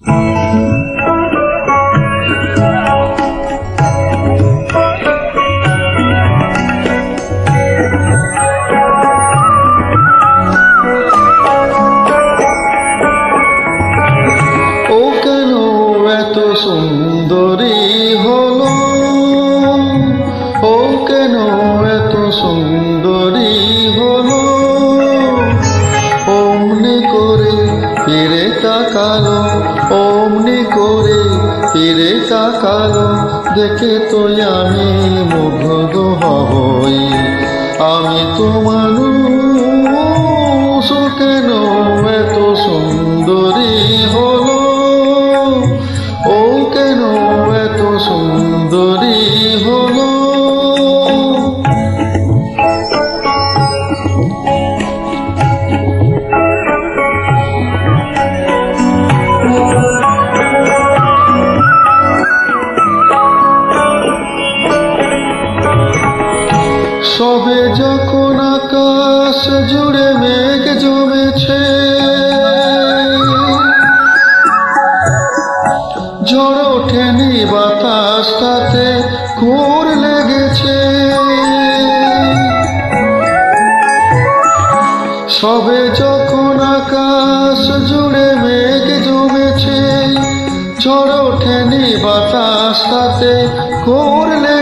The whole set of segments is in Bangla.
ও কেন এত সুন্দরী হলো অমনি করে ফিরে তাকালো, দেখে তো আমি মুগ্ধ হবই। আমি তো মানুষ, কেন এত সুন্দরী যখন আকাশ জুড়ে মেঘ জমেছে, ঝড় ওঠেনি বাতাস তাতে, ঘোর লেগেছে। সবে যখন আকাশ জুড়ে মেঘ জমেছে, ঝড় ওঠেনি বাতাস তাতে, ঘোর লেগেছে।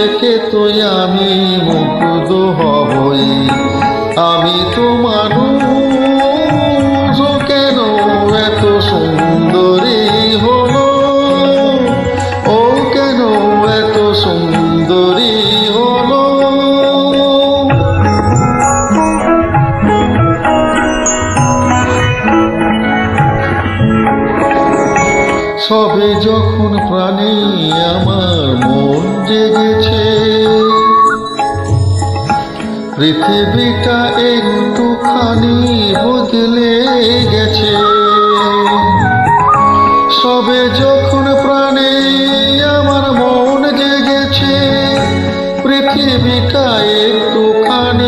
দেখে তুই আমি মুগ্ধ হবই। আমি তো মানুষ কেন এত সুন্দরী হল ও কেন এত সুন্দরী হল সবে যখন প্রাণী আমার জেগেছে পৃথিবীটা একটুখানি বদলে গেছে। সবে যখন প্রাণে আমার মন জেগেছে পৃথিবীটা একটুখানি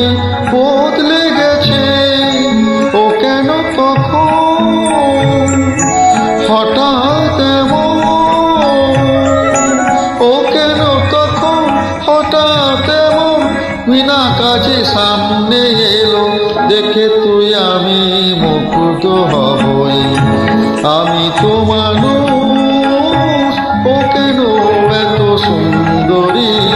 বিনা কাজে সামনে এলো। দেখে তুই, আমি মুগ্ধ হবই। আমি তো মানুষ, ও কেন এত সুন্দরী?